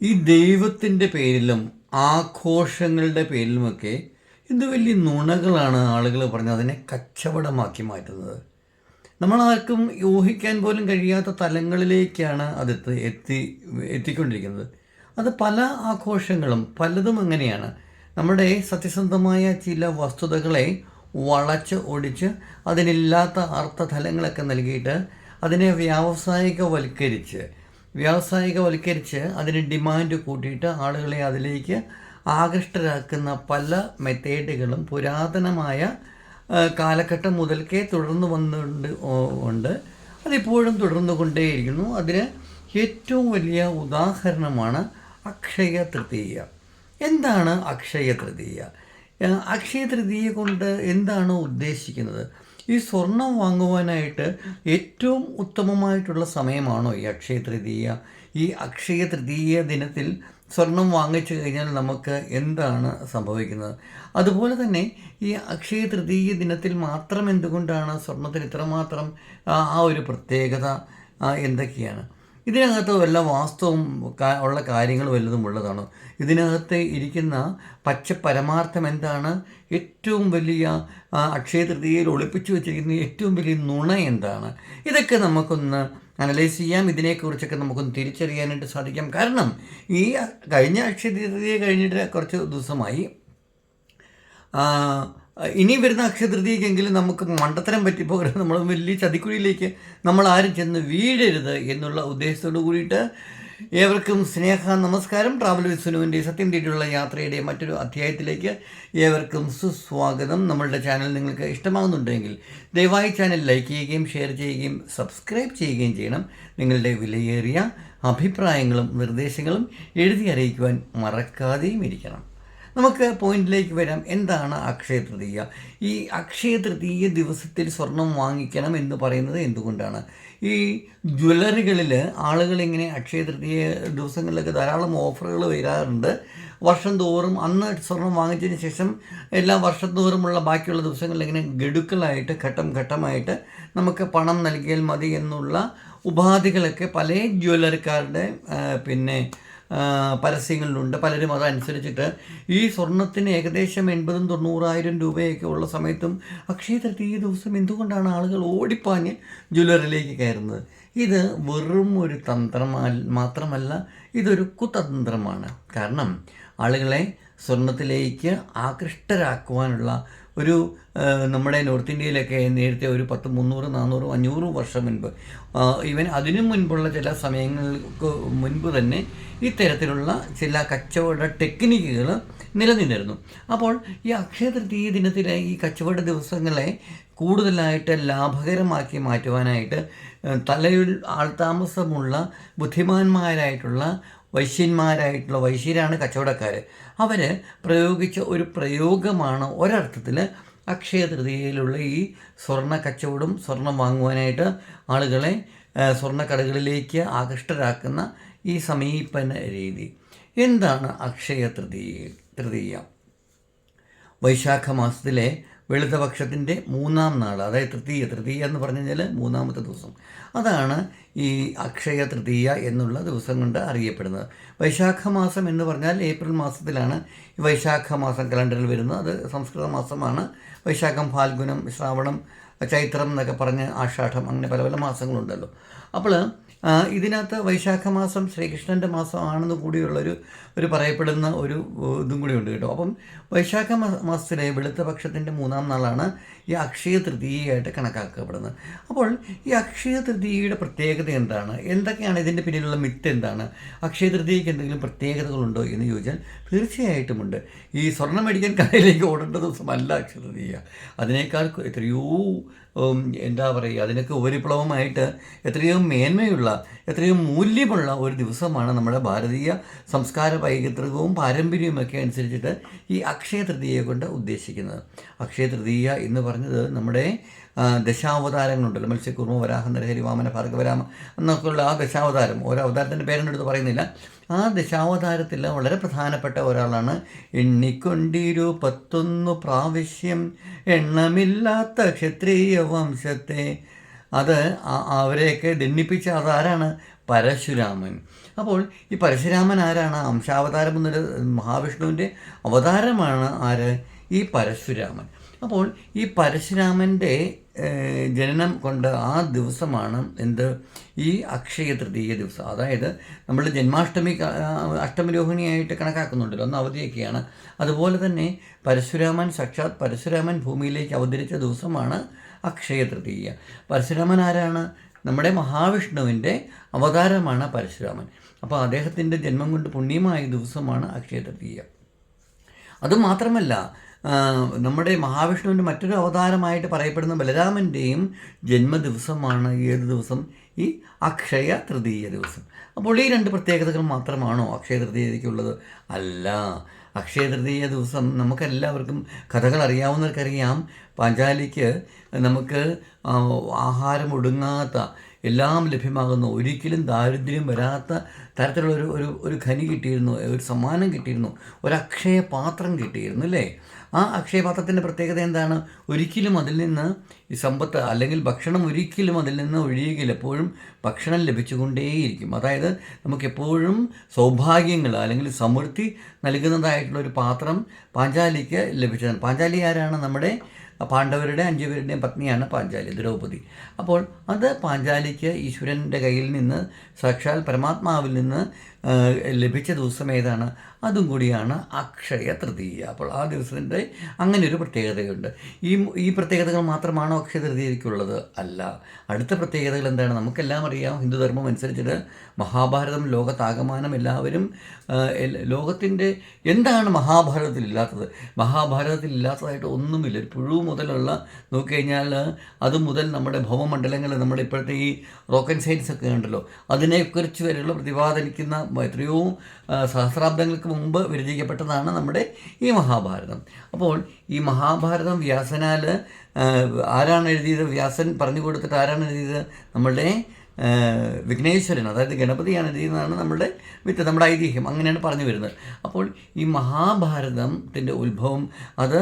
ഈ ദൈവത്തിന്റെ പേരിലും ആഘോഷങ്ങളുടെ പേരിലുമൊക്കെ എന്ത് വലിയ നുണകളാണ് ആളുകൾ പറഞ്ഞ് അതിനെ കച്ചവടമാക്കി മാറ്റുന്നത്. നമ്മളാർക്കും ഊഹിക്കാൻ പോലും കഴിയാത്ത തലങ്ങളിലേക്കാണ് അത് എത്തി എത്തി എത്തിക്കൊണ്ടിരിക്കുന്നത്. അത് പല ആഘോഷങ്ങളും പലതും അങ്ങനെയാണ് നമ്മുടെ സത്യസന്ധമായ ചില വസ്തുതകളെ വളച്ച് ഒടിച്ച് അതിനില്ലാത്ത അർത്ഥതലങ്ങളൊക്കെ നൽകിയിട്ട് അതിനെ വ്യാവസായികവൽക്കരിച്ച് വ്യാവസായികവൽക്കരിച്ച് അതിന് ഡിമാൻഡ് കൂട്ടിയിട്ട് ആളുകളെ അതിലേക്ക് ആകൃഷ്ടരാക്കുന്ന പല മെത്തേഡുകളും പുരാതനമായ കാലഘട്ടം മുതൽക്കേ തുടർന്നു വന്നുകൊണ്ട് ഉണ്ട്. അതിപ്പോഴും തുടർന്നു കൊണ്ടേയിരിക്കുന്നു അതിന് ഏറ്റവും വലിയ ഉദാഹരണമാണ് അക്ഷയ തൃതീയ. എന്താണ് അക്ഷയ തൃതീയ? അക്ഷയ തൃതീയ കൊണ്ട് എന്താണ് ഉദ്ദേശിക്കുന്നത്? ഈ സ്വർണം വാങ്ങുവാനായിട്ട് ഏറ്റവും ഉത്തമമായിട്ടുള്ള സമയമാണോ ഈ അക്ഷയ തൃതീയ? ഈ അക്ഷയ തൃതീയ ദിനത്തിൽ സ്വർണം വാങ്ങിച്ചു കഴിഞ്ഞാൽ നമുക്ക് എന്താണ് സംഭവിക്കുന്നത്? അതുപോലെ തന്നെ ഈ അക്ഷയ തൃതീയ ദിനത്തിൽ മാത്രം എന്തുകൊണ്ടാണ് സ്വർണത്തിന് ഇത്രമാത്രം ആ ഒരു പ്രത്യേകത എന്തൊക്കെയാണ്? ഇതിനകത്ത് വല്ല വാസ്തവം ഉള്ള കാര്യങ്ങൾ വല്ലതും ഉള്ളതാണോ? ഇതിനകത്ത് ഇരിക്കുന്ന പച്ച പരമാർത്ഥം എന്താണ്? ഏറ്റവും വലിയ അക്ഷയ തൃതീയയിൽ ഒളിപ്പിച്ചു വെച്ചിരിക്കുന്ന ഏറ്റവും വലിയ നുണ എന്താണ്? ഇതൊക്കെ നമുക്കൊന്ന് അനലൈസ് ചെയ്യാം. ഇതിനെക്കുറിച്ചൊക്കെ നമുക്കൊന്ന് തിരിച്ചറിയാനായിട്ട് സാധിക്കാം. കാരണം ഈ കഴിഞ്ഞ അക്ഷയ തൃതീയ കഴിഞ്ഞിട്ട് കുറച്ച് ദിവസമായി ഇനി വരുന്ന അക്ഷയതൃതിയെങ്കിലും നമുക്ക് മണ്ടത്തരം പറ്റിപ്പോകരുത് നമ്മൾ വലിയ ചതിക്കുഴിയിലേക്ക് നമ്മൾ ആരും ചെന്ന് വീഴരുത് എന്നുള്ള ഉദ്ദേശത്തോടു കൂടിയിട്ട് ഏവർക്കും സ്നേഹ നമസ്കാരം. ട്രാവൽ വിത്ത് സുനുവിന്റെ സത്യം തേടിയുള്ള യാത്രയുടെ മറ്റൊരു അധ്യായത്തിലേക്ക് ഏവർക്കും സുസ്വാഗതം. നമ്മളുടെ ചാനൽ നിങ്ങൾക്ക് ഇഷ്ടമാകുന്നുണ്ടെങ്കിൽ ദയവായി ചാനൽ ലൈക്ക് ചെയ്യുകയും ഷെയർ ചെയ്യുകയും സബ്സ്ക്രൈബ് ചെയ്യുകയും ചെയ്യണം. നിങ്ങളുടെ വിലയേറിയ അഭിപ്രായങ്ങളും നിർദ്ദേശങ്ങളും എഴുതി അറിയിക്കുവാൻ മറക്കാതെയും ഇരിക്കണം. നമുക്ക് പോയിന്റിലേക്ക് വരാം. എന്താണ് അക്ഷയ തൃതീയ? ഈ അക്ഷയ തൃതീയ ദിവസത്തിൽ സ്വർണം വാങ്ങിക്കണം എന്ന് പറയുന്നത് എന്തുകൊണ്ടാണ്? ഈ ജ്വല്ലറികളിൽ ആളുകൾ ഇങ്ങനെ അക്ഷയ തൃതീയ ദിവസങ്ങളിലൊക്കെ ധാരാളം ഓഫറുകൾ വരാറുണ്ട്. വർഷം തോറും അന്ന് സ്വർണം വാങ്ങിച്ചതിന് ശേഷം എല്ലാ വർഷം തോറുമുള്ള ബാക്കിയുള്ള ദിവസങ്ങളിൽ ഇങ്ങനെ ഗഡുക്കളായിട്ട് ഘട്ടം ഘട്ടമായിട്ട് നമുക്ക് പണം നൽകിയാൽ മതി എന്നുള്ള ഉപാധികളൊക്കെ പല ജ്വല്ലറിക്കാരുടെ പിന്നെ പരസ്യങ്ങളിലുണ്ട്. പലരും അതനുസരിച്ചിട്ട് ഈ സ്വർണത്തിന് ഏകദേശം എൺപതും തൊണ്ണൂറായിരം രൂപയൊക്കെ ഉള്ള സമയത്തും അക്ഷയ തൃതീയ ദിവസം എന്തുകൊണ്ടാണ് ആളുകൾ ഓടിപ്പാഞ്ഞ് ജ്വല്ലറിയിലേക്ക് കയറുന്നത്? ഇത് വെറും ഒരു തന്ത്രമാ മാത്രമല്ല ഇതൊരു കുതന്ത്രമാണ്. കാരണം ആളുകളെ സ്വർണത്തിലേക്ക് ആകൃഷ്ടരാക്കുവാനുള്ള ഒരു നമ്മുടെ നോർത്ത് ഇന്ത്യയിലൊക്കെ നേരത്തെ ഒരു പത്ത് മുന്നൂറ് നാനൂറ് അഞ്ഞൂറ് വർഷം മുൻപ് ഈവൻ അതിനു മുൻപുള്ള ചില സമയങ്ങൾക്ക് മുൻപ് തന്നെ ഇത്തരത്തിലുള്ള ചില കച്ചവട ടെക്നിക്കുകൾ നിലനിന്നിരുന്നു. അപ്പോൾ ഈ അക്ഷയ തൃതീയ ദിനത്തിലെ ഈ കച്ചവട ദിവസങ്ങളെ കൂടുതലായിട്ട് ലാഭകരമാക്കി മാറ്റുവാനായിട്ട് തലയിൽ ആൾതാമസമുള്ള ബുദ്ധിമാന്മാരായിട്ടുള്ള വൈശ്യന്മാരായിട്ടുള്ള വൈശ്യരാണ് കച്ചവടക്കാർ അവർ പ്രയോഗിച്ച ഒരു പ്രയോഗമാണ് ഒരർത്ഥത്തിൽ അക്ഷയ തൃതീയയിലുള്ള ഈ സ്വർണ കച്ചവടം സ്വർണം വാങ്ങുവാനായിട്ട് ആളുകളെ സ്വർണക്കടകളിലേക്ക് ആകൃഷ്ടരാക്കുന്ന ഈ സമീപന രീതി. എന്താണ് അക്ഷയ തൃതീയ തൃതീയ? വൈശാഖ മാസത്തിലെ വെളുത്തപക്ഷത്തിന്റെ മൂന്നാം നാൾ അതായത് തൃതീയ തൃതീയ എന്ന് പറഞ്ഞു കഴിഞ്ഞാൽ മൂന്നാമത്തെ ദിവസം. അതാണ് ഈ അക്ഷയ തൃതീയ എന്നുള്ള ദിവസം കൊണ്ട് അറിയപ്പെടുന്നത്. വൈശാഖ മാസം എന്ന് പറഞ്ഞാൽ ഏപ്രിൽ മാസത്തിലാണ് ഈ വൈശാഖ മാസം കലണ്ടറിൽ വരുന്നത്. അത് സംസ്കൃത മാസമാണ്. വൈശാഖം ഫാൽഗുനം ശ്രാവണം ചൈത്രം എന്നൊക്കെ പറഞ്ഞ് ആഷാഠം അങ്ങനെ പല പല മാസങ്ങളുണ്ടല്ലോ. അപ്പോൾ ഇതിനകത്ത് വൈശാഖ മാസം ശ്രീകൃഷ്ണന്റെ മാസമാണെന്ന് കൂടിയുള്ളൊരു ഒരു പറയപ്പെടുന്ന ഒരു ഇതും കൂടി ഉണ്ട് കേട്ടോ. അപ്പം വൈശാഖ മാസത്തിലെ വെളുത്ത പക്ഷത്തിന്റെ മൂന്നാം നാളാണ് ഈ അക്ഷയ തൃതീയയായിട്ട് കണക്കാക്കപ്പെടുന്നത്. അപ്പോൾ ഈ അക്ഷയ തൃതീയയുടെ പ്രത്യേകത എന്താണ്? എന്തൊക്കെയാണ് ഇതിന്റെ പിന്നിലുള്ള മിത്ത് എന്താണ്? അക്ഷയ തൃതീയയ്ക്ക് എന്തെങ്കിലും പ്രത്യേകതകളുണ്ടോ എന്ന് ചോദിച്ചാൽ തീർച്ചയായിട്ടുമുണ്ട് ഈ സ്വർണം മേടിക്കാൻ കടയിലേക്ക് ഓടേണ്ട ദിവസമല്ല അക്ഷയ തൃതീയ. അതിനേക്കാൾ എത്രയോ എന്താ പറയുക അതിനൊക്കെ ഉപരിപ്ലവമായിട്ട് എത്രയോ മേന്മയുള്ള എത്രയോ മൂല്യമുള്ള ഒരു ദിവസമാണ് നമ്മുടെ ഭാരതീയ സംസ്കാര പൈതൃകവും പാരമ്പര്യവുമൊക്കെ അനുസരിച്ചിട്ട് ഈ അക്ഷയ തൃതീയയെ കൊണ്ട് ഉദ്ദേശിക്കുന്നത്. അക്ഷയ തൃതീയ എന്ന് പറഞ്ഞത് നമ്മുടെ ദശാവതാരങ്ങളുണ്ടല്ലോ. മത്സ്യക്കുർമ്മ വരാഹ നരഹരി വാമന ഭാർഗവരാമ എന്നൊക്കെയുള്ള ആ ദശാവതാരം. ഓരോ അവതാരത്തിന്റെ പേരന്റെ അടുത്ത് പറയുന്നില്ല. ആ ദശാവതാരത്തിൽ വളരെ പ്രധാനപ്പെട്ട ഒരാളാണ് എണ്ണിക്കൊണ്ടിരു പത്തൊന്നു പ്രാവശ്യം എണ്ണമില്ലാത്ത ക്ഷത്രിയ വംശത്തെ. അത് അവരെയൊക്കെ ദണ്ണിപ്പിച്ച അതാരാണ് പരശുരാമൻ. അപ്പോൾ ഈ പരശുരാമൻ ആരാണ്? അംശാവതാരം എന്നൊരു മഹാവിഷ്ണുവിന്റെ അവതാരമാണ് ആര്? ഈ പരശുരാമൻ. അപ്പോൾ ഈ പരശുരാമന്റെ ജനനം കൊണ്ട് ആ ദിവസമാണ് എന്ത്? ഈ അക്ഷയ തൃതീയ ദിവസം. അതായത് നമ്മൾ ജന്മാഷ്ടമി അഷ്ടമരോഹിണിയായിട്ട് കണക്കാക്കുന്നുണ്ടല്ലോ അന്ന് അവധിയൊക്കെയാണ്. അതുപോലെ തന്നെ പരശുരാമൻ സാക്ഷാത് പരശുരാമൻ ഭൂമിയിലേക്ക് അവതരിച്ച ദിവസമാണ് അക്ഷയ തൃതീയ. പരശുരാമൻ ആരാണ്? നമ്മുടെ മഹാവിഷ്ണുവിന്റെ അവതാരമാണ് പരശുരാമൻ. അപ്പോൾ അദ്ദേഹത്തിന്റെ ജന്മം കൊണ്ട് പുണ്യമായ ദിവസമാണ് അക്ഷയ തൃതീയ. അതുമാത്രമല്ല നമ്മുടെ മഹാവിഷ്ണുവിന്റെ മറ്റൊരു അവതാരമായിട്ട് പറയപ്പെടുന്ന ബലരാമന്റെയും ജന്മദിവസമാണ് ഏത് ദിവസം? ഈ അക്ഷയ തൃതീയ ദിവസം. അപ്പോൾ ഈ രണ്ട് പ്രത്യേകതകൾ മാത്രമാണോ അക്ഷയ തൃതീയതയ്ക്കുള്ളത്? അല്ല. അക്ഷയ തൃതീയ ദിവസം നമുക്കെല്ലാവർക്കും കഥകൾ അറിയാവുന്നവർക്കറിയാം. പാഞ്ചാലിക്ക് നമുക്ക് ആഹാരം ഒടുങ്ങാത്ത എല്ലാം ലഭ്യമാകുന്ന ഒരിക്കലും ദാരിദ്ര്യം വരാത്ത തരത്തിലുള്ള ഒരു ഒരു ഖനി കിട്ടിയിരുന്നു ഒരു സമ്മാനം കിട്ടിയിരുന്നു ഒരു അക്ഷയ പാത്രം കിട്ടിയിരുന്നു അല്ലേ? ആ അക്ഷയപാത്രത്തിന്റെ പ്രത്യേകത എന്താണ്? ഒരിക്കലും അതിൽ നിന്ന് ഈ സമ്പത്ത് അല്ലെങ്കിൽ ഭക്ഷണം ഒരിക്കലും അതിൽ നിന്ന് ഒഴിയുകയില്ല എപ്പോഴും ഭക്ഷണം ലഭിച്ചുകൊണ്ടേയിരിക്കും. അതായത് നമുക്കെപ്പോഴും സൗഭാഗ്യങ്ങൾ അല്ലെങ്കിൽ സമൃദ്ധി നൽകുന്നതായിട്ടുള്ള ഒരു പാത്രം പാഞ്ചാലിക്ക് ലഭിച്ചതാണ്. പാഞ്ചാലി ആരാണ്? നമ്മുടെ പാണ്ഡവരുടെ അഞ്ചു പേരുടെയും പത്നിയാണ് പാഞ്ചാലി ദ്രൗപദി. അപ്പോൾ അത് പാഞ്ചാലിക്ക് ഈശ്വരന്റെ കയ്യിൽ നിന്ന് സാക്ഷാൽ പരമാത്മാവിൽ നിന്ന് ലഭിച്ച ദിവസം ഏതാണ്? അതും കൂടിയാണ് അക്ഷയ തൃതീയ. അപ്പോൾ ആ ദിവസത്തിന്റെ അങ്ങനെ ഒരു പ്രത്യേകതയുണ്ട്. ഈ ഈ പ്രത്യേകതകൾ മാത്രമാണോ അക്ഷയ തൃതീയയ്ക്കുള്ളത്? അല്ല. അടുത്ത പ്രത്യേകതകൾ എന്താണ്? നമുക്കെല്ലാം അറിയാം. ഹിന്ദുധർമ്മം അനുസരിച്ചിട്ട് മഹാഭാരതം ലോകത്താകമാനം എല്ലാവരും ലോകത്തിന്റെ എന്താണ് മഹാഭാരതത്തിൽ ഇല്ലാത്തത്? മഹാഭാരതത്തിൽ ഇല്ലാത്തതായിട്ട് ഒന്നുമില്ല. ഒരു പുഴു മുതലുള്ള നോക്കിക്കഴിഞ്ഞാൽ അത് മുതൽ നമ്മുടെ ഭൗമമണ്ഡലങ്ങൾ നമ്മുടെ ഇപ്പോഴത്തെ ഈ റോക്കൻ സയൻസ് ഒക്കെ ഉണ്ടല്ലോ. അതിനെക്കുറിച്ച് വരെയുള്ള പ്രതിപാദിക്കുന്ന എത്രയോ സഹസ്രാബ്ദങ്ങൾക്ക് മുമ്പ് വിരചിക്കപ്പെട്ടതാണ് നമ്മുടെ ഈ മഹാഭാരതം. അപ്പോൾ ഈ മഹാഭാരതം വ്യാസനാൽ ആരാണ് എഴുതിയത്? വ്യാസൻ പറഞ്ഞു കൊടുത്തിട്ട് ആരാണ് എഴുതിയത്? നമ്മളുടെ വിഘ്നേശ്വരൻ അതായത് ഗണപതിയാണ് ചെയ്യുന്നതാണ് നമ്മുടെ വിത്ത് നമ്മുടെ ഐതിഹ്യം. അങ്ങനെയാണ് പറഞ്ഞു വരുന്നത്. അപ്പോൾ ഈ മഹാഭാരതത്തിന്റെ ഉത്ഭവം അത്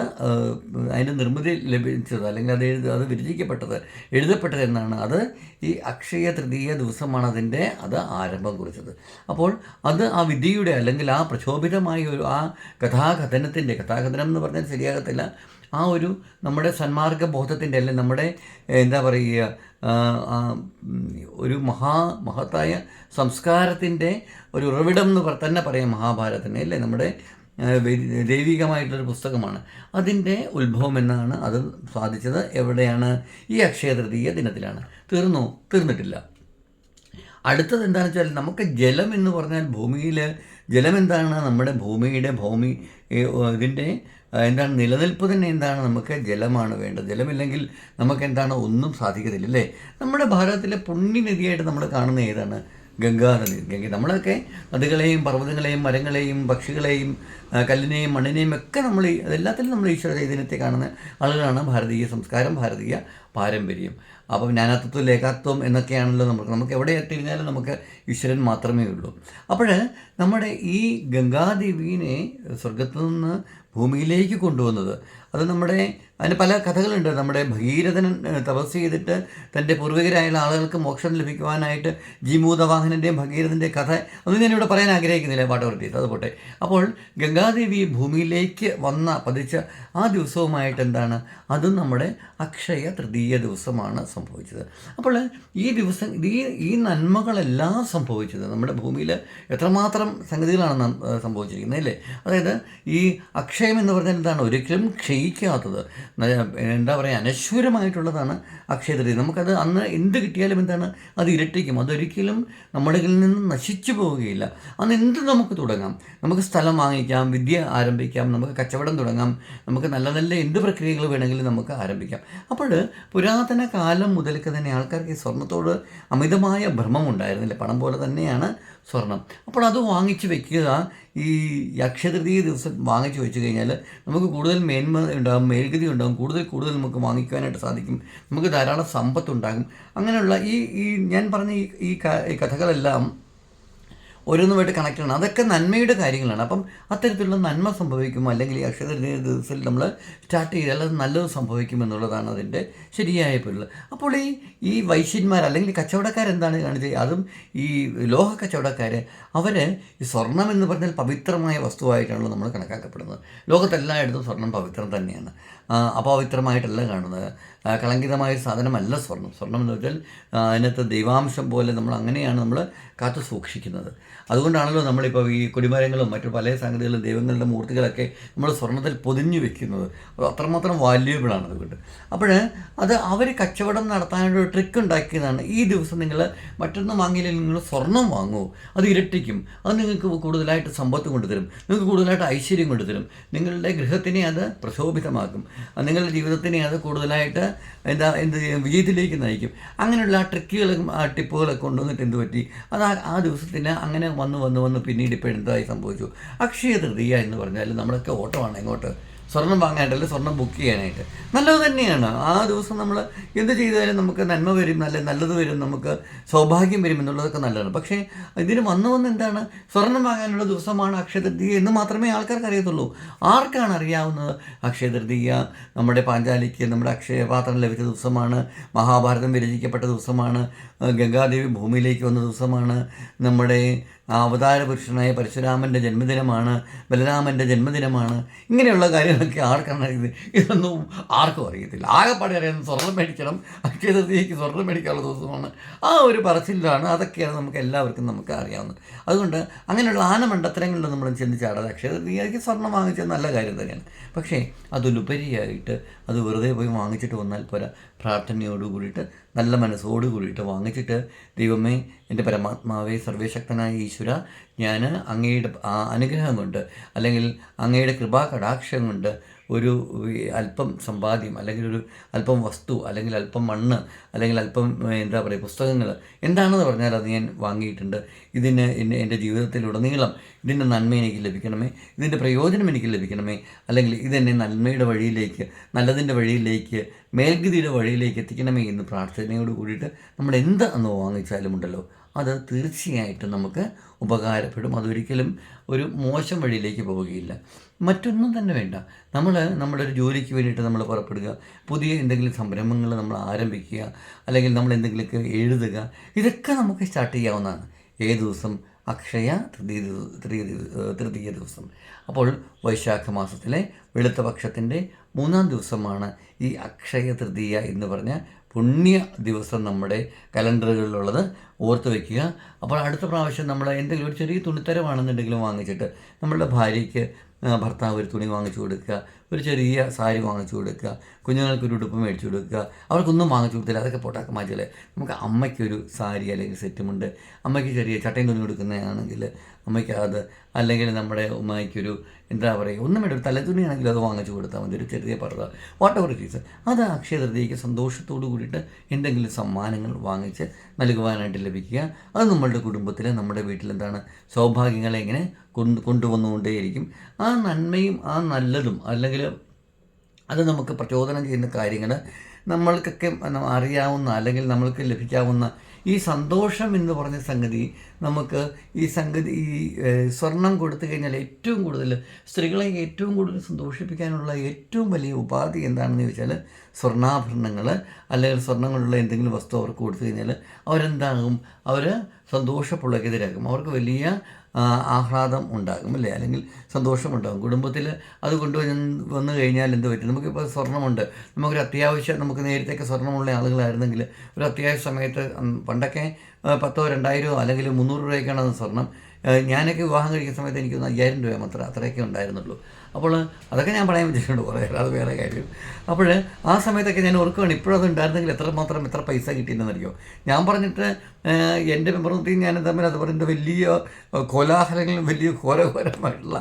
അതിന്റെ നിർമ്മിതി ലഭിച്ചത് അല്ലെങ്കിൽ അത് എഴുതി അത് വിരചിക്കപ്പെട്ടത് എഴുതപ്പെട്ടത് എന്നാണ്. അത് ഈ അക്ഷയ തൃതീയ ദിവസമാണ് അതിന്റെ അത് ആരംഭം കുറിച്ചത്. അപ്പോൾ അത് ആ വിധിയുടെ അല്ലെങ്കിൽ ആ പ്രക്ഷോഭിതമായ ഒരു ആ കഥാകഥനത്തിന്റെ കഥാകഥനം എന്ന് പറഞ്ഞാൽ ശരിയാകത്തില്ല ആ ഒരു നമ്മുടെ സന്മാർഗ ബോധത്തിന്റെ അല്ലെങ്കിൽ നമ്മുടെ എന്താ പറയുക ഒരു മഹാ മഹത്തായ സംസ്കാരത്തിന്റെ ഒരു ഉറവിടം എന്ന് തന്നെ പറയാം മഹാഭാരതത്തിനെ അല്ലേ നമ്മുടെ ദൈവികമായിട്ടുള്ളൊരു പുസ്തകമാണ്. അതിന്റെ ഉത്ഭവം എന്നാണ് അത് സാധിച്ചത്. എവിടെയാണ് ഈ അക്ഷയ തൃതീയ ദിനത്തിലാണ്. തീർന്നു? തീർന്നിട്ടില്ല. അടുത്തത് എന്താണെന്ന് വെച്ചാൽ നമുക്ക് ജലം എന്ന് പറഞ്ഞാൽ ഭൂമിയിൽ ജലം എന്താണ്? നമ്മുടെ ഭൂമിയുടെ ഭൂമി ഇതിന്റെ എന്താണ് നിലനിൽപ്പ് തന്നെ എന്താണ്? നമുക്ക് ജലമാണ് വേണ്ടത്. ജലമില്ലെങ്കിൽ നമുക്ക് എന്താണ് ഒന്നും സാധിക്കത്തില്ല അല്ലേ? നമ്മുടെ ഭാരതത്തിലെ പുണ്യനിധിയായിട്ട് നമ്മൾ കാണുന്ന ഏതാണ്? ഗംഗാനദി. ഗംഗ നമ്മളൊക്കെ നദികളെയും പർവതങ്ങളെയും മരങ്ങളെയും പക്ഷികളെയും കല്ലിനെയും മണ്ണിനെയും ഒക്കെ നമ്മൾ അതെല്ലാത്തിലും നമ്മൾ ഈശ്വര ചൈതന്യത്തെ കാണുന്ന ആളുകളാണ് ഭാരതീയ സംസ്കാരം ഭാരതീയ പാരമ്പര്യം. അപ്പം ജ്ഞാനതത്വം ലേഖാത്വം എന്നൊക്കെയാണല്ലോ നമുക്ക് നമുക്ക് എവിടെ എത്തിയിരുന്നാലും നമുക്ക് ഈശ്വരൻ മാത്രമേ ഉള്ളൂ. അപ്പോൾ നമ്മുടെ ഈ ഗംഗാദേവീനെ സ്വർഗത്തു നിന്ന് ഭൂമിയിലേക്ക് കൊണ്ടുവന്നത്. അത് നമ്മുടെ അതിന് പല കഥകളുണ്ട്. നമ്മുടെ ഭഗീരഥൻ തപസ് ചെയ്തിട്ട് തന്റെ പൂർവികരായ ആളുകൾക്ക് മോക്ഷം ലഭിക്കുവാനായിട്ട് ജീമൂതവാഹനന്റെയും ഭഗീരഥന്റെ കഥ അത് ഞാനിവിടെ പറയാൻ ആഗ്രഹിക്കുന്നില്ല. പാട്ടവർത്തി അത് പോട്ടെ. അപ്പോൾ ഗംഗാദേവി ഭൂമിയിലേക്ക് വന്ന പതിച്ച ആ ദിവസവുമായിട്ട് എന്താണ്? അതും നമ്മുടെ അക്ഷയ തൃതീയ ദിവസമാണ് സംഭവിച്ചത്. അപ്പോൾ ഈ ദിവസം ഈ ഈ നന്മകളെല്ലാം സംഭവിച്ചത് നമ്മുടെ ഭൂമിയിൽ എത്രമാത്രം സംഗതികളാണ് സംഭവിച്ചിരിക്കുന്നത് അല്ലേ? അതായത് ഈ അക്ഷയം എന്ന് പറഞ്ഞാൽ എന്താണ്? ഒരിക്കലും ക്ഷയിക്കാത്തത്. എന്താ പറയുക അനശ്വരമായിട്ടുള്ളതാണ് അക്ഷയതൃതി നമുക്കത് അന്ന് എന്ത് കിട്ടിയാലും എന്താണ്? അത് ഇരട്ടിക്കും. അതൊരിക്കലും നമ്മുടെ കയ്യിൽ നിന്ന് നശിച്ചു പോവുകയില്ല. അന്ന് എന്ത് നമുക്ക് തുടങ്ങാം? നമുക്ക് സ്ഥലം വാങ്ങിക്കാം വിദ്യ ആരംഭിക്കാം നമുക്ക് കച്ചവടം തുടങ്ങാം നമുക്ക് നല്ല നല്ല എന്ത് പ്രക്രിയകൾ വേണമെങ്കിലും നമുക്ക് ആരംഭിക്കാം. അപ്പോൾ പുരാതന കാലം മുതൽക്ക് തന്നെ ആൾക്കാർക്ക് ഈ സ്വർണത്തോട് അമിതമായ ഭ്രമം ഉണ്ടായിരുന്നില്ല. പണം പോലെ തന്നെയാണ് സ്വർണം. അപ്പോൾ അത് വാങ്ങിച്ച് വെക്കുക. ഈ അക്ഷയതൃതീയ ദിവസം വാങ്ങിച്ച് വെച്ച് കഴിഞ്ഞാൽ നമുക്ക് കൂടുതൽ മേന്മ ഉണ്ടാകും മേൽഗതി ഉണ്ടാകും കൂടുതൽ കൂടുതൽ നമുക്ക് വാങ്ങിക്കുവാനായിട്ട് സാധിക്കും നമുക്ക് ധാരാളം സമ്പത്തുണ്ടാകും. അങ്ങനെയുള്ള ഈ ഈ ഞാൻ പറഞ്ഞ ഈ ഈ കഥകളെല്ലാം ഓരോന്നുമായിട്ട് കണക്ട് ചെയ്യണം. അതൊക്കെ നന്മയുടെ കാര്യങ്ങളാണ്. അപ്പം അത്തരത്തിലുള്ള നന്മ സംഭവിക്കുമോ? അല്ലെങ്കിൽ ഈ അക്ഷരത്തിന്റെ ദിവസത്തിൽ നമ്മൾ സ്റ്റാർട്ട് ചെയ്താൽ അത് നല്ലത് സംഭവിക്കും എന്നുള്ളതാണ് അതിന്റെ ശരിയായ പൊരുൾ. അപ്പോൾ ഈ ഈ വൈശ്യന്മാർ അല്ലെങ്കിൽ കച്ചവടക്കാരെന്താണ് കാണിച്ചത്? അതും ഈ ലോഹ കച്ചവടക്കാർ അവർ ഈ സ്വർണം എന്ന് പറഞ്ഞാൽ പവിത്രമായ വസ്തുവായിട്ടാണല്ലോ നമ്മൾ കണക്കാക്കപ്പെടുന്നത്. ലോകത്തെല്ലായിടത്തും സ്വർണം പവിത്രം തന്നെയാണ്. അപവിത്രമായിട്ടല്ല കാണുന്നത്. കളങ്കിതമായ സാധനമല്ല സ്വർണം. സ്വർണം എന്ന് വെച്ചാൽ അതിനകത്ത് ദൈവാംശം പോലെ നമ്മൾ അങ്ങനെയാണ് നമ്മൾ കാത്തു സൂക്ഷിക്കുന്നത്. അതുകൊണ്ടാണല്ലോ നമ്മളിപ്പോൾ ഈ കൊടിമരങ്ങളും മറ്റു പല സംഗതികളും ദൈവങ്ങളുടെ മൂർത്തികളൊക്കെ നമ്മൾ സ്വർണത്തിൽ പൊതിഞ്ഞു വെക്കുന്നത്. അത് അത്രമാത്രം വാല്യുവബിളാണ് അതുകൊണ്ട്. അപ്പോൾ അത് അവർ കച്ചവടം നടത്താനൊരു ട്രിക്ക് ഉണ്ടാക്കിയതാണ്. ഈ ദിവസം നിങ്ങൾ മറ്റൊന്നും വാങ്ങിയില്ലെങ്കിൽ നിങ്ങൾ സ്വർണം വാങ്ങൂ. അത് ഇരട്ടിക്കും. അത് നിങ്ങൾക്ക് കൂടുതലായിട്ട് സമ്പത്ത് കൊണ്ടുതരും. നിങ്ങൾക്ക് കൂടുതലായിട്ട് ഐശ്വര്യം കൊണ്ടുതരും. നിങ്ങളുടെ ഗൃഹത്തിനെ അത് പ്രശോഭിതമാക്കും. നിങ്ങളുടെ ജീവിതത്തിനെ അത് കൂടുതലായിട്ട് എന്താ എന്ത് വിജയത്തിലേക്ക് നയിക്കും. അങ്ങനെയുള്ള ആ ട്രിക്കുകളും ആ ടിപ്പുകളൊക്കെ കൊണ്ടുവന്നിട്ട് എന്ത് പറ്റി? അത് ആ- ദിവസത്തിന് അങ്ങനെ വന്ന് വന്ന് വന്ന് പിന്നീട് ഇപ്പോൾ എന്തായി സംഭവിച്ചു? അക്ഷയ തൃതീയ എന്ന് പറഞ്ഞാൽ നമ്മളൊക്കെ ഓട്ടമാണ് എങ്ങോട്ട് സ്വർണം വാങ്ങാനായിട്ടല്ല സ്വർണം ബുക്ക് ചെയ്യാനായിട്ട്. നല്ലത് തന്നെയാണ്. ആ ദിവസം നമ്മൾ എന്ത് ചെയ്താലും നമുക്ക് നന്മ വരും നല്ല നല്ലത് വരും നമുക്ക് സൗഭാഗ്യം വരും എന്നുള്ളതൊക്കെ നല്ലതാണ്. പക്ഷേ ഇതിന് വന്നു വന്ന് എന്താണ്? സ്വർണം വാങ്ങാനുള്ള ദിവസമാണ് അക്ഷയതൃതീയ എന്ന് മാത്രമേ ആൾക്കാർക്ക് അറിയത്തുള്ളൂ. ആർക്കാണ് അറിയാവുന്നത്? അക്ഷയതൃതീയ നമ്മുടെ പാഞ്ചാലിക്ക് നമ്മുടെ അക്ഷയപാത്രം ലഭിച്ച ദിവസമാണ് മഹാഭാരതം വിരചിക്കപ്പെട്ട ദിവസമാണ് ഗംഗാദേവി ഭൂമിയിലേക്ക് വന്ന ദിവസമാണ് നമ്മുടെ ആ അവതാര പുരുഷനായ പരശുരാമന്റെ ജന്മദിനമാണ് ബലരാമന്റെ ജന്മദിനമാണ്. ഇങ്ങനെയുള്ള കാര്യങ്ങളൊക്കെ ആർക്കാണ് ഇത്? ഇതൊന്നും ആർക്കും അറിയത്തില്ല. ആകെപ്പാടെ അറിയാവുന്ന സ്വർണം മേടിക്കണം. അക്ഷയതൃതിക്ക് സ്വർണം മേടിക്കാനുള്ള ദിവസമാണ്. ആ ഒരു പറച്ചിലാണ് അതൊക്കെയാണ് നമുക്ക് എല്ലാവർക്കും നമുക്ക് അറിയാവുന്നത്. അതുകൊണ്ട് അങ്ങനെയുള്ള ആന മണ്ടത്തരങ്ങളിൽ നമ്മൾ ചിന്തിച്ചാടാതെ അക്ഷയതൃതിക്ക് സ്വർണം വാങ്ങിച്ചത് നല്ല കാര്യം തന്നെയാണ്. പക്ഷേ അതിലുപരിയായിട്ട് അത് വെറുതെ പോയി വാങ്ങിച്ചിട്ട് വന്നാൽ പോരാ. പ്രാർത്ഥനയോട് കൂടിയിട്ട് നല്ല മനസ്സോട് കൂടിയിട്ട് വാങ്ങിച്ചിട്ട് ദൈവമേ എന്റെ പരമാത്മാവേ സർവേശക്തനായ ഈശ്വര ഞാൻ അങ്ങയുടെ അനുഗ്രഹം കൊണ്ട് അല്ലെങ്കിൽ അങ്ങയുടെ കൃപാ കടാക്ഷം കൊണ്ട് ഒരു അല്പം സമ്പാദ്യം അല്ലെങ്കിൽ ഒരു അല്പം വസ്തു അല്ലെങ്കിൽ അല്പം മണ്ണ് അല്ലെങ്കിൽ അല്പം എന്താ പറയുക പുസ്തകങ്ങൾ എന്താണെന്ന് പറഞ്ഞാൽ അത് ഞാൻ വാങ്ങിയിട്ടുണ്ട്. ഇതിന് എന്റെ എന്റെ ജീവിതത്തിലുടനീളം ഇതിന്റെ നന്മ എനിക്ക് ലഭിക്കണമേ ഇതിന്റെ പ്രയോജനം എനിക്ക് ലഭിക്കണമേ അല്ലെങ്കിൽ ഇതെന്നെ നന്മയുടെ വഴിയിലേക്ക് നല്ലതിന്റെ വഴിയിലേക്ക് മേൽഗതിയുടെ വഴിയിലേക്ക് എത്തിക്കണമേ എന്ന് പ്രാർത്ഥനയോട് കൂടിയിട്ട് നമ്മൾ എന്ത് അന്ന് വാങ്ങിച്ചാലും ഉണ്ടല്ലോ അത് തീർച്ചയായിട്ടും നമുക്ക് ഉപകാരപ്പെടും. അതൊരിക്കലും ഒരു മോശം വഴിയിലേക്ക് പോവുകയില്ല. മറ്റൊന്നും തന്നെ വേണ്ട. നമ്മൾ നമ്മുടെ ഒരു ജോലിക്ക് വേണ്ടിയിട്ട് നമ്മൾ പുറപ്പെടുക പുതിയ എന്തെങ്കിലും സംരംഭങ്ങൾ നമ്മൾ ആരംഭിക്കുക അല്ലെങ്കിൽ നമ്മൾ എന്തെങ്കിലുമൊക്കെ എഴുതുക ഇതൊക്കെ നമുക്ക് സ്റ്റാർട്ട് ചെയ്യാവുന്നതാണ്. ഏത് ദിവസം അക്ഷയ തൃതീയ തൃതീയ തൃതീയ ദിവസം. അപ്പോൾ വൈശാഖ മാസത്തിലെ വെളുത്ത പക്ഷത്തിന്റെ മൂന്നാം ദിവസമാണ് ഈ അക്ഷയ തൃതീയ എന്ന് പറഞ്ഞ പുണ്യ ദിവസം നമ്മുടെ കലണ്ടറുകളിലുള്ളത് ഓർത്ത് വയ്ക്കുക. അപ്പോൾ അടുത്ത പ്രാവശ്യം നമ്മൾ എന്തെങ്കിലും ഒരു ചെറിയ തുണിത്തരമാണെന്നുണ്ടെങ്കിലും വാങ്ങിച്ചിട്ട് നമ്മളുടെ ഭാര്യയ്ക്ക് ഭർത്താവ് ഒരു തുണി വാങ്ങിച്ചു കൊടുക്കുക ഒരു ചെറിയ സാരി വാങ്ങിച്ചു കൊടുക്കുക കുഞ്ഞുങ്ങൾക്ക് ഒരു ഉടുപ്പ് മേടിച്ചു കൊടുക്കുക. അവർക്കൊന്നും വാങ്ങിച്ചു കൊടുത്തില്ല. അതൊക്കെ പൊട്ടാക്ക മാറ്റിയാൽ നമുക്ക് അമ്മയ്ക്കൊരു സാരി അല്ലെങ്കിൽ സെറ്റുമുണ്ട്. അമ്മയ്ക്ക് ചെറിയ ചട്ടയും തുണി കൊടുക്കുന്നതാണെങ്കിൽ അമ്മയ്ക്ക് അത് അല്ലെങ്കിൽ നമ്മുടെ ഉമ്മയ്ക്കൊരു എന്താ പറയുക ഒന്നും വേണ്ട ഒരു തലതുണിയാണെങ്കിൽ അത് വാങ്ങിച്ചു കൊടുത്താൽ മതി. ഒരു ചെറിയ പർദ്ദ. വാട്ട് എവർ ഇറ്റ് ഈസ് അത് അക്ഷയതൃതിക്ക് സന്തോഷത്തോടു കൂടിയിട്ട് എന്തെങ്കിലും സമ്മാനങ്ങൾ വാങ്ങിച്ച് നൽകുവാനായിട്ട് ലഭിക്കുക. അത് നമ്മളുടെ കുടുംബത്തിൽ നമ്മുടെ വീട്ടിലെന്താണ് സൗഭാഗ്യങ്ങളെ ഇങ്ങനെ കൊണ്ട് കൊണ്ടുവന്നുകൊണ്ടേയിരിക്കും. ആ നന്മയും ആ നല്ലതും അല്ലെങ്കിൽ അത് നമുക്ക് പ്രചോദനം ചെയ്യുന്ന കാര്യങ്ങൾ നമ്മൾക്കൊക്കെ അറിയാവുന്ന അല്ലെങ്കിൽ നമ്മൾക്ക് ലഭിക്കാവുന്ന ഈ സന്തോഷം എന്ന് പറഞ്ഞ സംഗതി നമുക്ക് ഈ സംഗതി ഈ സ്വർണം കൊടുത്തു കഴിഞ്ഞാൽ ഏറ്റവും കൂടുതൽ സ്ത്രീകളെ ഏറ്റവും കൂടുതൽ സന്തോഷിപ്പിക്കാനുള്ള ഏറ്റവും വലിയ ഉപാധി എന്താണെന്ന് ചോദിച്ചാൽ സ്വർണാഭരണങ്ങൾ അല്ലെങ്കിൽ സ്വർണം കൊണ്ടുള്ള എന്തെങ്കിലും വസ്തു അവർക്ക് കൊടുത്തു കഴിഞ്ഞാൽ അവരെന്താകും? അവർ സന്തോഷപ്പുളകിതരാകും അവർക്ക് വലിയ ആഹ്ലാദം ഉണ്ടാകും അല്ലേ? അല്ലെങ്കിൽ സന്തോഷമുണ്ടാകും. കുടുംബത്തിൽ അത് കൊണ്ടുവന്ന് വന്നു കഴിഞ്ഞാൽ എന്ത് പറ്റും? നമുക്കിപ്പോൾ സ്വർണമുണ്ട് നമുക്കൊരു അത്യാവശ്യം നമുക്ക് നേരത്തെയൊക്കെ സ്വർണമുള്ള ആളുകളായിരുന്നെങ്കിൽ ഒരു അത്യാവശ്യ സമയത്ത് പണ്ടൊക്കെ പത്തോ രണ്ടായിരമോ അല്ലെങ്കിൽ മുന്നൂറ് രൂപയൊക്കെയാണ് സ്വർണം. ഞാനൊക്കെ വിവാഹം കഴിക്കുന്ന സമയത്ത് എനിക്കൊന്ന് അയ്യായിരം രൂപ മാത്രം അത്രയൊക്കെ ഉണ്ടായിരുന്നുള്ളൂ. അപ്പോൾ അതൊക്കെ ഞാൻ പറയാൻ വെച്ചിട്ടുണ്ട് കുറേ അത് വേറെ കാര്യം. അപ്പോൾ ആ സമയത്തൊക്കെ ഞാൻ ഓർക്കുകയാണ് ഇപ്പോഴത് ഉണ്ടായിരുന്നെങ്കിൽ എത്രമാത്രം എത്ര പൈസ കിട്ടിയെന്നറിയോ? ഞാൻ പറഞ്ഞിട്ട് എന്റെ മെമ്പർത്തിയും ഞാൻ തമ്മിൽ അത് എന്റെ വലിയ കോലാഹലങ്ങളും വലിയ ഘോരഘോരമായിട്ടുള്ള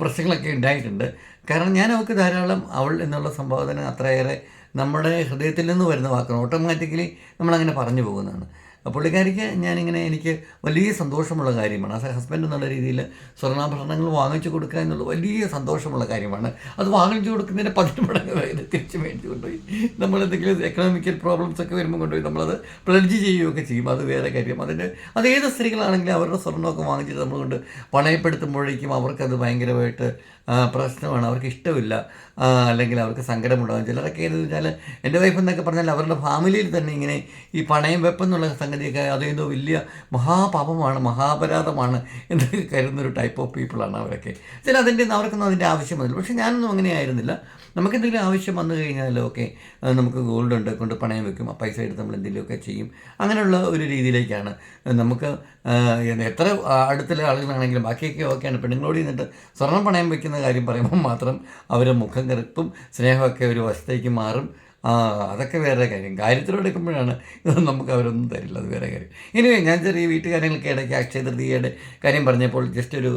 പ്രശ്നങ്ങളൊക്കെ ഉണ്ടായിട്ടുണ്ട്. കാരണം ഞാൻ അവൾക്ക് ധാരാളം അവൾ എന്നുള്ള സംബോധന അത്രയേറെ നമ്മുടെ ഹൃദയത്തിൽ നിന്ന് വരുന്ന വാക്കാണ് ഓട്ടോമാറ്റിക്കലി നമ്മളങ്ങനെ പറഞ്ഞു പോകുന്നതാണ്. പുള്ളിക്കാരിക്ക് ഞാനിങ്ങനെ എനിക്ക് വലിയ സന്തോഷമുള്ള കാര്യമാണ്. ആസ് ഹസ്ബൻഡ് എന്നുള്ള രീതിയിൽ സ്വർണാഭരണങ്ങൾ വാങ്ങിച്ചു കൊടുക്കുക എന്നുള്ളത് വലിയ സന്തോഷമുള്ള കാര്യമാണ്. അത് വാങ്ങിച്ചു കൊടുക്കുന്നതിന് പതിന് മടങ്ങ് ഇത് തിരിച്ച് മേടിച്ച് കൊണ്ടുപോയി. നമ്മൾ എന്തെങ്കിലും എക്കണോമിക്കൽ പ്രോബ്ലംസ് ഒക്കെ വരുമ്പോൾ കൊണ്ടുപോയി നമ്മളത് പ്ലഡ്ജ് ചെയ്യുകയൊക്കെ ചെയ്യും. അത് വേറെ കാര്യം. അതിന്റെ അത് ഏത് സ്ത്രീകളാണെങ്കിലും അവരുടെ സ്വർണമൊക്കെ വാങ്ങിച്ചിട്ട് നമ്മൾ കൊണ്ട് പണയപ്പെടുത്തുമ്പോഴേക്കും അവർക്കത് ഭയങ്കരമായിട്ട് പ്രശ്നമാണ്. അവർക്ക് ഇഷ്ടമില്ല. അല്ലെങ്കിൽ അവർക്ക് സങ്കടമുണ്ടാകും ചിലരൊക്കെ എന്ന് വെച്ചാൽ എന്റെ വൈഫ് എന്നൊക്കെ പറഞ്ഞാൽ അവരുടെ ഫാമിലിയിൽ തന്നെ ഇങ്ങനെ ഈ പണയം വെപ്പെന്നുള്ള സംഗതിയൊക്കെ അതെന്തോ വലിയ മഹാപാപമാണ് മഹാപരാധമാണ് എന്ന് കരുതുന്ന ഒരു ടൈപ്പ് ഓഫ് പീപ്പിളാണ് അവരൊക്കെ. ചില അതിന്റെ അവർക്കൊന്നും അതിന്റെ ആവശ്യമൊന്നുമില്ല. പക്ഷേ ഞാനൊന്നും അങ്ങനെയായിരുന്നില്ല. നമുക്ക് എന്തെങ്കിലും ആവശ്യം വന്നു കഴിഞ്ഞാലോ ഓക്കെ നമുക്ക് ഗോൾഡ് ഉണ്ട് കൊണ്ട് പണയം വെക്കും ആ പൈസ എടുത്ത് നമ്മൾ എന്തെങ്കിലുമൊക്കെ ചെയ്യും. അങ്ങനെയുള്ള ഒരു രീതിയിലേക്കാണ്. നമുക്ക് എത്ര അടുത്തുള്ള ആളുകളാണെങ്കിലും ബാക്കിയൊക്കെ ഓക്കെയാണ്. പെണ്ണുങ്ങളോട് നിന്നിട്ട് സ്വർണം പണയം വെക്കുന്ന കാര്യം പറയുമ്പോൾ മാത്രം അവരുടെ മുഖം കറുപ്പും സ്നേഹമൊക്കെ ഒരു വശത്തേക്ക് മാറും. ആ അതൊക്കെ വേറെ കാര്യം. കാര്യത്തിലൂടെ എടുക്കുമ്പോഴാണ് നമുക്ക് അവരൊന്നും തരില്ല അത് വേറെ കാര്യം. ഇനി ഞാൻ ചെറിയ വീട്ടുകാര്യങ്ങൾക്ക് ഇടയ്ക്ക് അക്ഷയ തൃതീയയുടെ കാര്യം പറഞ്ഞപ്പോൾ ജസ്റ്റ് ഒരു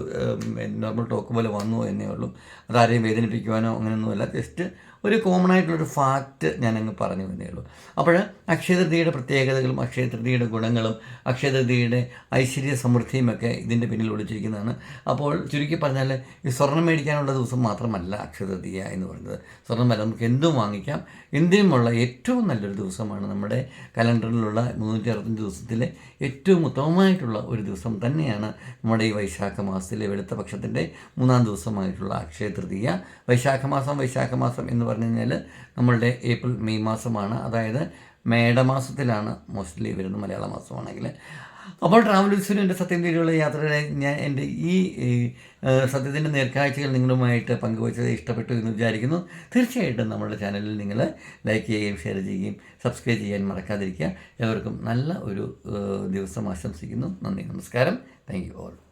നോർമൽ ടോക്ക് പോലെ വന്നു എന്നേ ഉള്ളൂ. അതാരെയും വേദനിപ്പിക്കുവാനോ അങ്ങനെയൊന്നുമല്ല. ജസ്റ്റ് ഒരു കോമൺ ആയിട്ടുള്ളൊരു ഫാക്റ്റ് ഞാനങ്ങ് പറഞ്ഞു തന്നേ ഉള്ളൂ. അപ്പോൾ അക്ഷയതൃതിയുടെ പ്രത്യേകതകളും അക്ഷയതൃതിയുടെ ഗുണങ്ങളും അക്ഷയതൃതിയുടെ ഐശ്വര്യ സമൃദ്ധിയുമൊക്കെ ഇതിന്റെ പിന്നിൽ ഒളിച്ചിരിക്കുന്നതാണ്. അപ്പോൾ ചുരുക്കി പറഞ്ഞാൽ ഈ സ്വർണം മേടിക്കാനുള്ള ദിവസം മാത്രമല്ല അക്ഷയതൃതീയ എന്ന് പറയുന്നത്. സ്വർണമല്ല നമുക്ക് എന്തും വാങ്ങിക്കാം. എന്തിനുമുള്ള ഏറ്റവും നല്ലൊരു ദിവസമാണ് നമ്മുടെ കലണ്ടറിലുള്ള മുന്നൂറ്റി അറുപത്തഞ്ച് ദിവസത്തിലെ ഏറ്റവും ഉത്തമമായിട്ടുള്ള ഒരു ദിവസം തന്നെയാണ് നമ്മുടെ ഈ വൈശാഖ മാസത്തിലെ വെളുത്ത പക്ഷത്തിന്റെ മൂന്നാം ദിവസമായിട്ടുള്ള അക്ഷയതൃതീയ വൈശാഖ മാസം വൈശാഖ മാസം എന്ന് പറഞ്ഞു കഴിഞ്ഞാൽ നമ്മളുടെ ഏപ്രിൽ മെയ് മാസമാണ്. അതായത് മേടമാസത്തിലാണ് മോസ്റ്റ്ലി വരുന്നത് മലയാള മാസമാണെങ്കിൽ അപ്പോൾ ട്രാവൽ വിസിനും എന്റെ സത്യം യാത്രയുടെ ഞാൻ എന്റെ ഈ സത്യത്തിന്റെ നേർക്കാഴ്ചകൾ നിങ്ങളുമായിട്ട് പങ്കുവച്ചത് ഇഷ്ടപ്പെട്ടു എന്ന് വിചാരിക്കുന്നു. തീർച്ചയായിട്ടും നമ്മുടെ ചാനലിൽ നിങ്ങൾ ലൈക്ക് ചെയ്യുകയും ഷെയർ ചെയ്യുകയും സബ്സ്ക്രൈബ് ചെയ്യാൻ മറക്കാതിരിക്കുക. എല്ലാവർക്കും നല്ല ഒരു ദിവസം ആശംസിക്കുന്നു. നന്ദി നമസ്കാരം. Thank you all